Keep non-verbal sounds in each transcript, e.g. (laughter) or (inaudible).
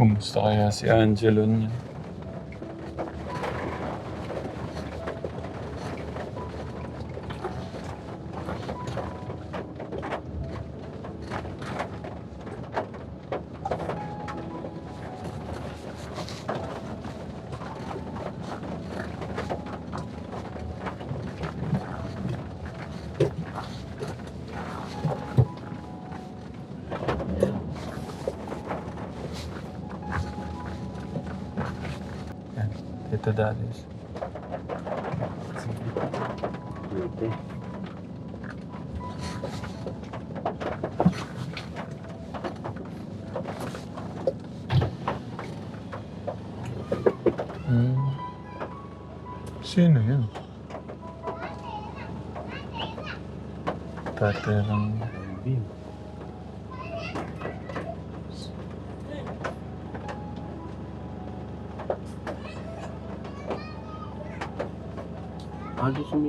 Kumusta kaya si Angelo niya? de todas isso. Hum. Sino né? tá Tatirang...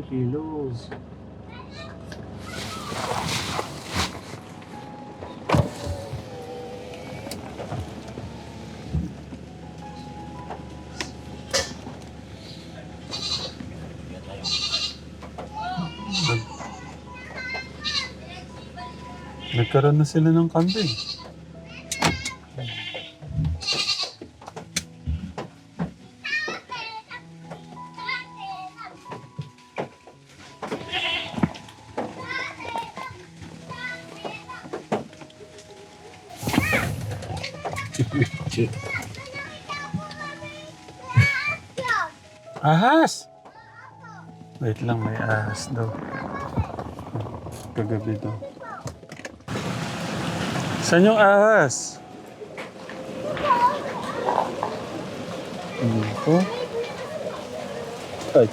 15 kilos. Nagkaroon na sila ng kambing. Ahas! Wait lang, may ahas daw. Kagabi daw. Saan yung ahas? Ano po? Ay.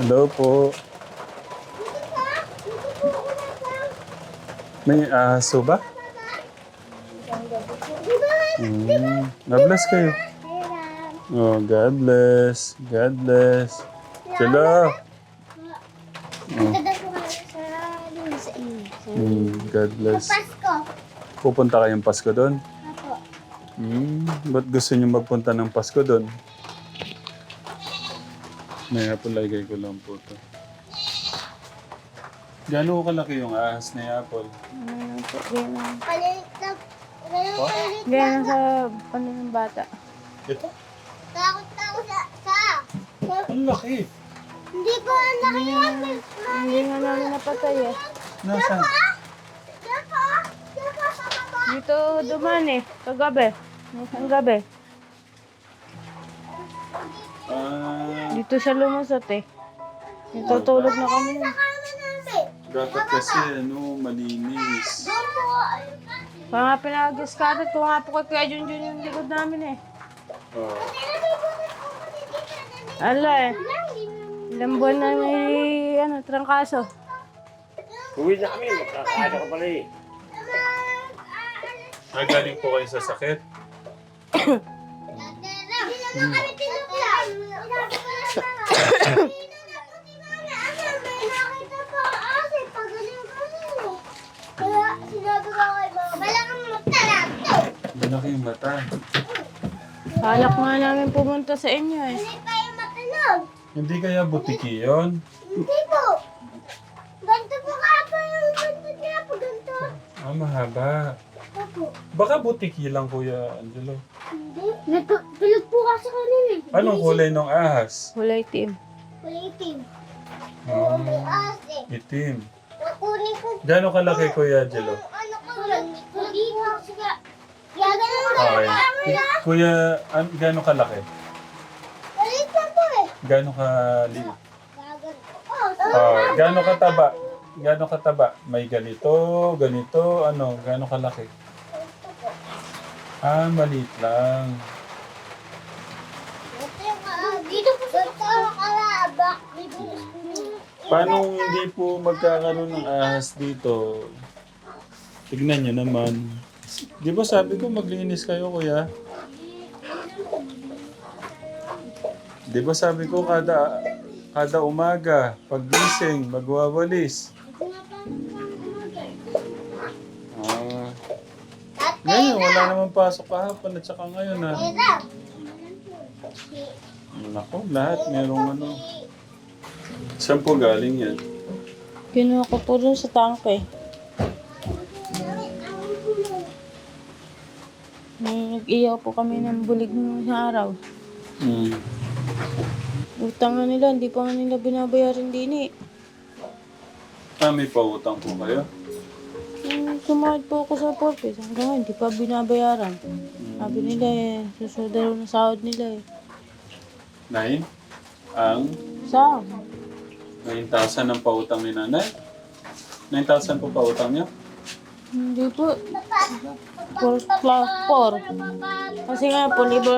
Hello po. May aso ba? Mm. God bless kayo. Oh, God bless. God bless. Inyo. Sa Mm, God bless. Pasko. Pupunta kayong Pasko doon? Ako. Hmm, ba't gusto niyo magpunta ng Pasko doon? May apple lagay ko lang po to. Gano'n kalaki yung ahas ni Apple? Ano po, ganyan. Ganyan sa ano ng bata. Ito? Takot ako sa... Sa... sa- Ang laki. Hindi ko ang laki yan. Hindi nga namin napatay eh. Nasaan? Po. Po. Dito duman eh, kagabi. Isang gabi. Ah, Dito sa lumusot eh. Natutulog na kami. dapat kasi ano, malinis. Doon po. Kaya nga pinag-discarded ko nga po kay Kuya Junjun yung likod namin eh. Oh. Ala eh. Ilang buwan na may ano, trangkaso. Uwi na kami. Makakaano ka pala eh. Ah, galing po kayo sa sakit? Malaki yung mata. Halak nga namin pumunta sa inyo eh. Hindi pa yung mata nun. Hindi kaya butiki yun? Hindi po. Ganito po ka po yung ganito niya po ganito. Ah, mahaba. Opo. Baka butiki lang, Kuya Angelo. Hindi. Pilog po kasi kanina eh. Anong kulay ng ahas? Kulay team. Kulitin. Ah, May ase. itim. Nakunin ko Gano'ng kalaki, Kuya Angelo? ano ko lang. Hindi ko siya. Gaganon Okay. Ku- Kuya, an, gano'ng kalaki? Kulit lang po eh. Gano'ng kaliit? Gagan. Oh, Ah, gano'ng kataba? Gano'ng kataba? May ganito, ganito, ano, gano'ng kalaki? Ah, maliit lang. Dito po sa kalabak. Paano hindi po magkakaroon ng ahas dito? Tignan nyo naman. Di ba sabi ko maglinis kayo, kuya? Di ba sabi ko kada kada umaga, paggising, magwawalis. wala naman pasok kahapon at saka ngayon ha. Era. Nako, lahat merong ano. Saan po galing yan? Kinuha ko po dun sa tangke. Nung nag-iyaw po kami ng bulig isang araw. Hmm. Utang nga nila, hindi pa nga nila binabayaran din eh. Ah, may pautang po kayo? Nung sumahod po ako sa Porpes, hanggang ngayon, hindi pa binabayaran. Sabi nila eh, susunod na sahod nila eh. Nine? Ang Sa 9,000 ang pautang ni nanay? 9,000 po pautang niya? Hindi po. Four plus four. Kasi nga po, ba,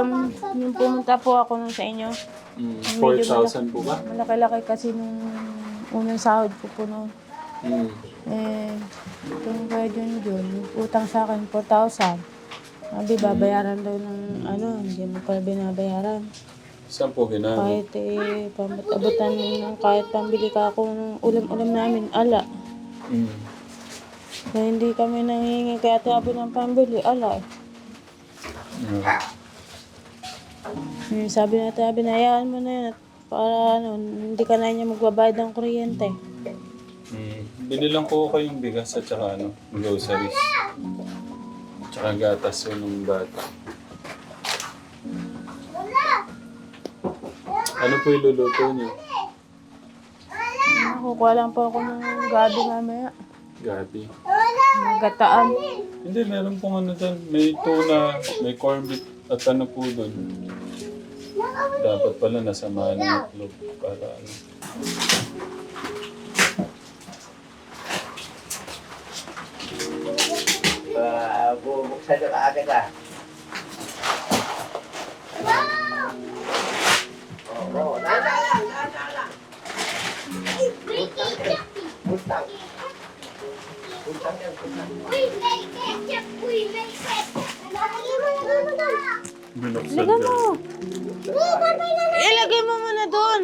nung pumunta po ako nung sa inyo, Hmm. 4,000 po ba? malaki-laki kasi nung unang sahod ko po noon. Hmm. Eh, itong kaya John John, utang sa akin 4,000. Sabi, babayaran daw ng ano, hindi mo pala binabayaran. Saan po ginamit? Kahit eh, pamatabutan ng kahit pambili ka ako ng ulam-ulam namin, ala. Hmm. Kaya hindi kami nangingi kaya tabi ng pambili, ala. Yeah. Hmm, sabi na tabi, hayaan mo na yun at para ano, hindi ka na niya magbabayad ng kuryente. Hmm. Binilang ko kayong bigas at saka ano, groceries. Tsaka gatas yun ng bata. Ano po iluluto niyo? Nakukuha lang po ako ng gabi mamaya. Gabi. Magataan. Hindi, meron pong ano doon. May tuna, may corned beef at ano po doon. Dapat pala nasamahan ng itlog para ano. Ah, bubuksan na kaagad ah. Ketchup! Uy, may ketchup! Lalagay mo na doon doon. Binuksan Ilagay mo. Ilagay mo muna doon.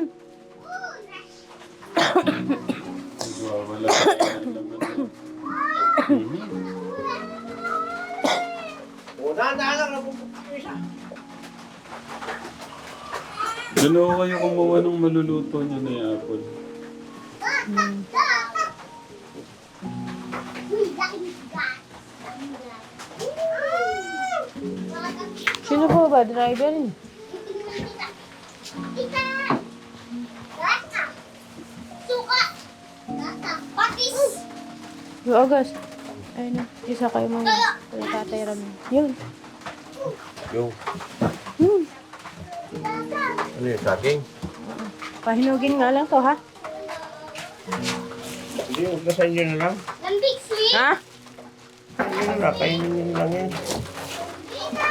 Doon ako kayo kumuha ng maluluto niyo na yung apple. Uy, Sino po ba? Driver niyo? Kita! Gata! Suka! Gata! Patis! Yung August. Ayun na. Isa kayo mga kaya tatay Ramin. Yun. Yung, Hmm. ano yung saging? Pahinugin nga lang to ha. Hindi, ugasan nyo na lang. Lambik sweet! Ha? Ayun na nyo lang yan. Kita!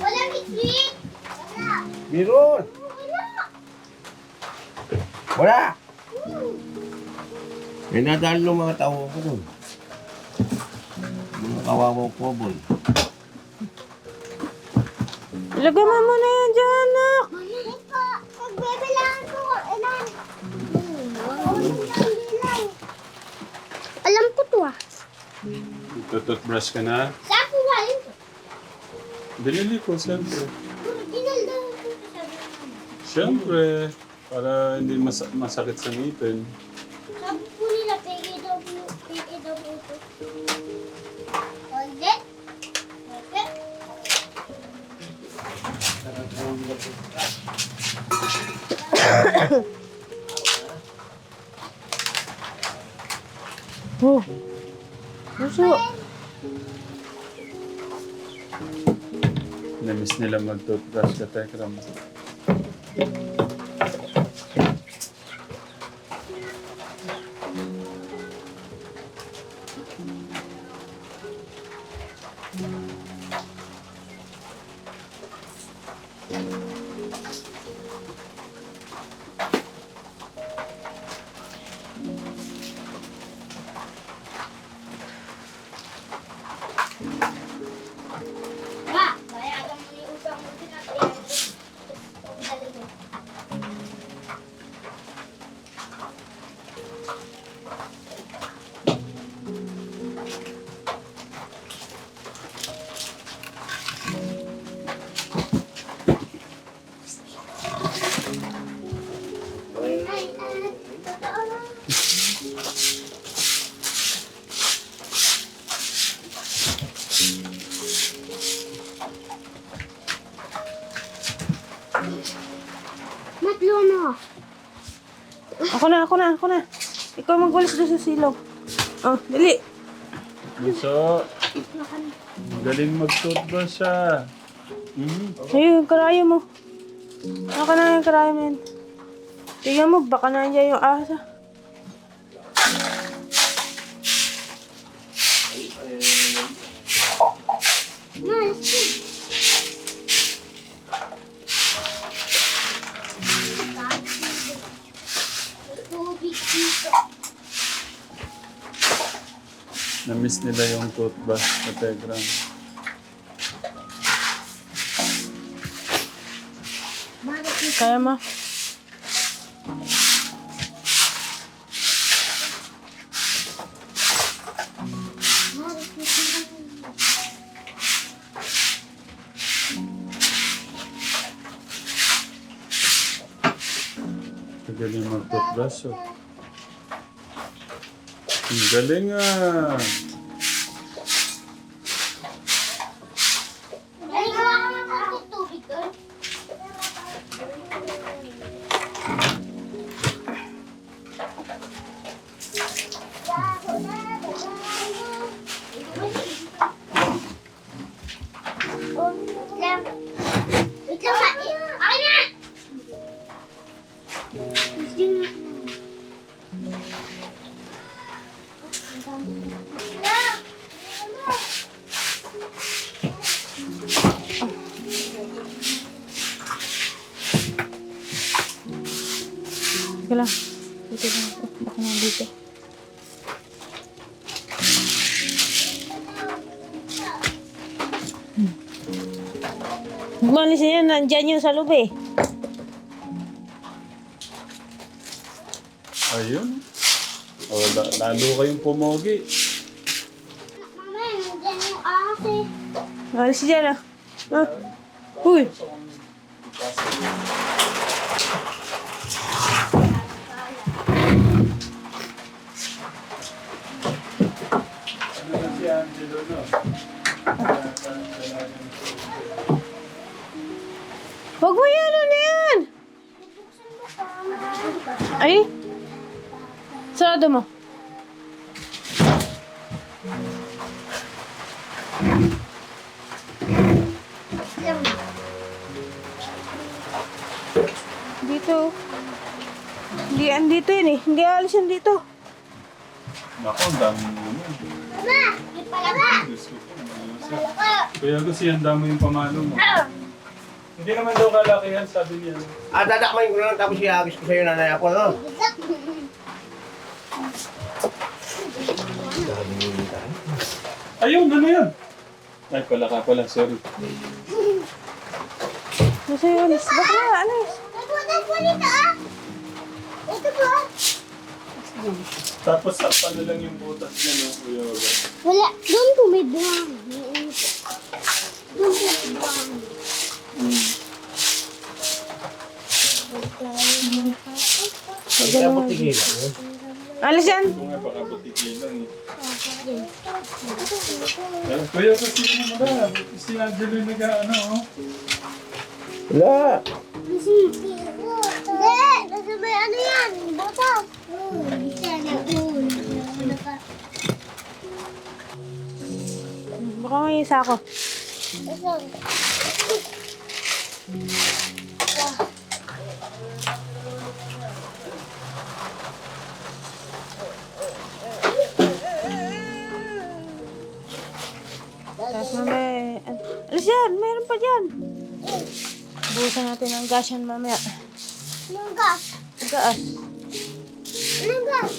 Wala big sweet! Wala! Meron! Wala! Wala! May nadalo ng mga tao ko dun. Mga kawawang koboy. Ilagay mo muna yan dyan, anak. Ito! Magbebelangan ko! Ilan? Alam ko to ah. Tututbrush ka na? Saan ko galing to? Binili ko, siyempre. Siyempre, para hindi mas- masakit sa ngipin. Sabi po nila, daw po ito. Ulit? Okay. Oh. Puso. Namiss nila mag-toothbrush ka, Tekram. Thank you. Ako na, na. Ikaw magwalis doon sa silong. Oh, dali. Bunso. Galing mag-toothbrush siya. Mhm. Ayun, karayo mo. Ako na yung karayo mo yan. Tingnan mo, baka nandiyan yung asa. Tubig Na-miss nila yung toothbrush sa Telegram. Kaya mo? Galing mag-toothbrush oh. Ang galing ah. Sige lang. Dito lang. Oh, baka. Hmm. Na yan, nandyan yun sa loob eh. Ayun. La- lalo kayong pumogi. Mama, nandiyan yung ahas eh. Umalis dyan ah. Ah. Uy. Diyos ko po. Palaka. Kuya Gus, ang dami yung pamalo mo. Hindi naman daw kalakihan, sabi niya. Ah, dadakmayin ko na lang tapos iagis ko sa'yo nanay ako, no? Ayun, ano yan? Ay, palaka pala, sorry. Nasa yun, alis. Bakla, alis. Nagpunta po dito ah. Ito po. Tapos sakpan na lang yung butas niya, no, Kuya Gus. Wala. Doon po may buhang. May ano po. Doon po may buhang. Hindi ako tigilan. Alis yan. Ito nga, baka butiki lang eh. Eh, Kuya mo na? Si Angelo yung nag-ano, oh. Wala. Hindi. Nasa may ano yan. Butas. Yan. Baka may isa ako. Tapos mamaya, al- alis yan, mayroon pa dyan. Buhusan natin ang gas yan mamaya. Anong gas? Gas. Anong gas?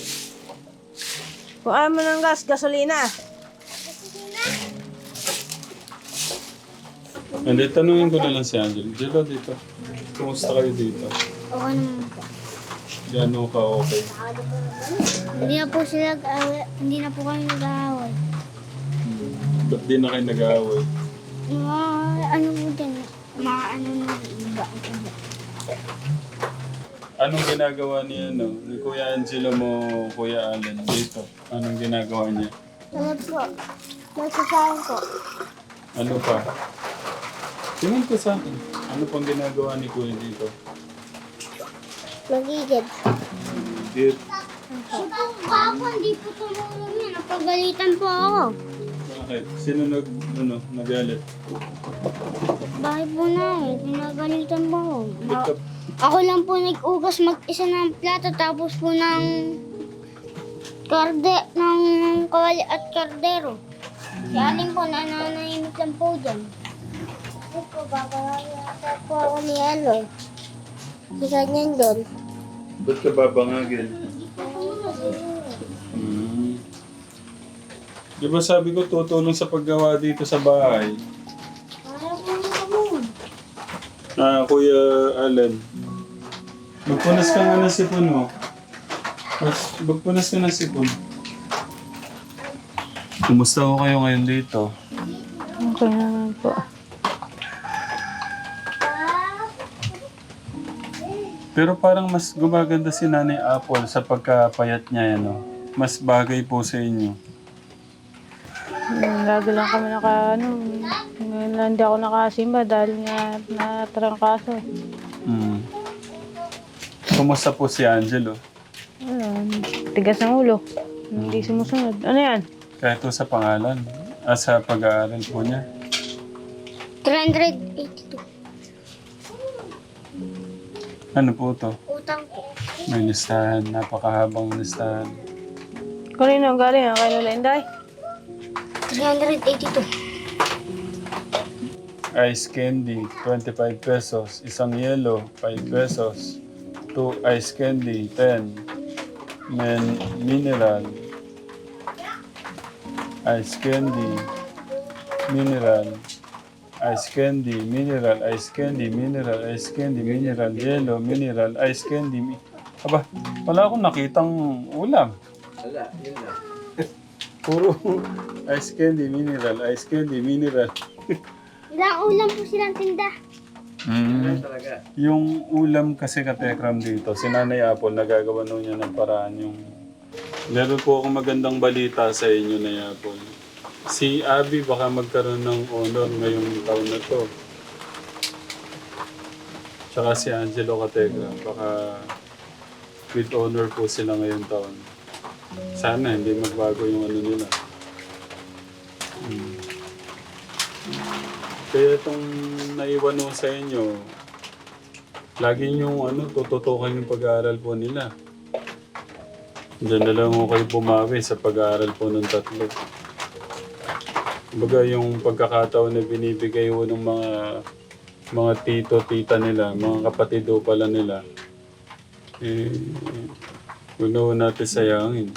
Kung ayaw mo ng gas, gasolina. Hindi, tanungin ko na lang si Angelo. Angelo, dito. Kumusta kayo dito? Okay naman po. Gano'n ka okay? Hindi na po sila, nag-away- hindi na po kami nag-aaway. Ba't di na kayo nag-aaway? Mga ano po din, mga ano na iba. Anong ginagawa ni, ano, ni Kuya Angelo mo, Kuya Allen, dito? Anong ginagawa niya? Ano po, nagsasahin ko. Ano pa? Tingin ko sa akin. Ano pang ginagawa ni Kuya dito? Magigid. Dito. Si po, kako, hindi po tumulong yan. Napagalitan po ako. Bakit? Sino nag, ano, nagalit? Bakit po na eh? Pinagalitan po ako. Ba't ka, Ako lang po nag-ugas mag-isa ng plato tapos po ng karde, ng kawali at kardero. Si Aling po nananahimik lang po dyan. Ito po, babalagyan po ako ni ano. Si ganyan doon. ba't ka babangagin? Hmm. Di ba sabi ko tutulong sa paggawa dito sa bahay? Ayaw po. Ah, Kuya Alan. Magpunas ka nga ng sipon mo. Mas- Magpunas ka ng sipon. Kumusta ko kayo ngayon dito? Okay naman po. Pero parang mas gumaganda si Nanay Apple sa pagkapayat niya, ano? Mas bagay po sa inyo. Hmm, Lagi lang kami naka, ano, ngayon lang hindi ako nakasimba dahil nga natrangkaso. Mm. Kumusta po si Angelo? Ayun, tigas ng ulo. Hindi sumusunod. Ano yan? Kahit po sa pangalan, ah, sa pag-aaral po niya. 382. Ano po to? Utang po. May listahan, napakahabang listahan. Kanino ang galing? Ang kay Lola Inday? 382. Ice candy, 25 pesos. Isang yellow, 5 pesos. Two ice candy, 10. Men mineral. Ice candy, mineral. Ice candy, mineral, ice candy, mineral, ice candy, mineral, yellow, mineral, ice candy. mi- Aba, wala akong nakitang ulam. Wala, yun lang. (laughs) Puro ice candy, mineral, ice candy, mineral. Ilang ulam po silang tinda. Mm. Talaga. Yung ulam kasi katekram dito, si Nanay Apple, nagagawa nun niya ng paraan yung... Meron po akong magandang balita sa inyo, Nanay Apple. Si Abby baka magkaroon ng honor ngayong taon na to. Tsaka si Angelo Katekram, baka with honor po sila ngayong taon. Sana hindi magbago yung ano nila. Hmm. Kaya itong naiwan ko sa inyo, lagi yung ano, tututukan yung pag-aaral po nila. Diyan na lang ako kayo bumawi sa pag-aaral po ng tatlo. Kumbaga yung pagkakataon na binibigay ho ng mga mga tito, tita nila, mga kapatid ho pala nila, eh, huwag na ho natin sayangin.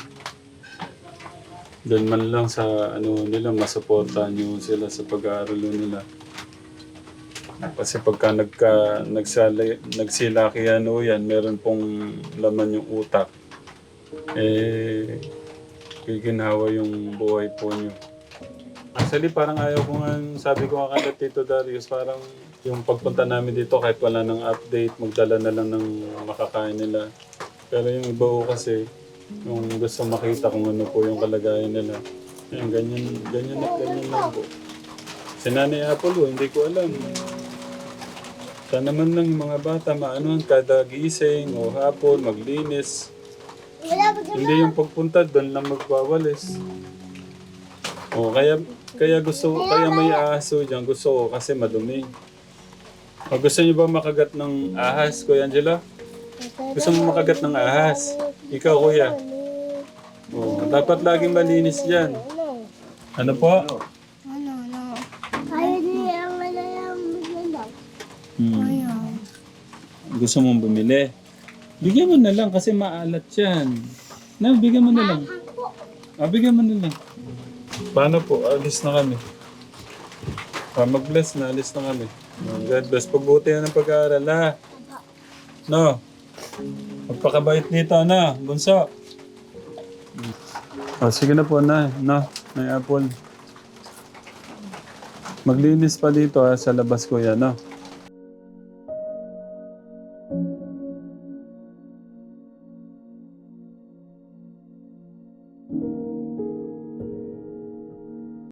Doon man lang sa ano nila, masuportahan nyo sila sa pag-aaral nila. Kasi pagka nagka, nagsala, nagsilakihan o yan, meron pong laman yung utak. Eh, giginhawa yung buhay po nyo. Actually, parang ayaw ko nga, sabi ko nga kay Tito Darius, parang yung pagpunta namin dito kahit wala ng update, magdala na lang ng makakain nila. Pero yung iba ko kasi, yung gusto makita kung ano po yung kalagayan nila. Yan, ganyan, ganyan at ganyan lang po. Si Nanay Apple, oh, hindi ko alam. Sana man lang yung mga bata maanohan kada gising o hapon, maglinis. Wala? Hindi yung pagpunta doon lang magwawalis. O kaya kaya gusto kaya may aso diyan gusto ko kasi madumi. O gusto niyo ba makagat ng ahas, Kuya Angela? Gusto mo makagat ng ahas? Ikaw, Kuya. O, dapat laging malinis diyan. Ano? Ano po? Ano, ano? Ayaw niya ang malayang maganda. Hmm. Ayaw. Gusto mong bumili? Bigyan mo na lang kasi maalat yan. Na, bigyan mo na lang. Ah, bigyan mo na lang. Paano po? Alis na kami. Ah, mag-bless na. Alis na kami. Ah, God bless. Pagbuti na ng pag-aaral, ha? No? Magpakabait dito, na. Bunso. Oh, sige na po, na. Na, may apple. Maglinis pa dito, ha, sa labas ko yan, no?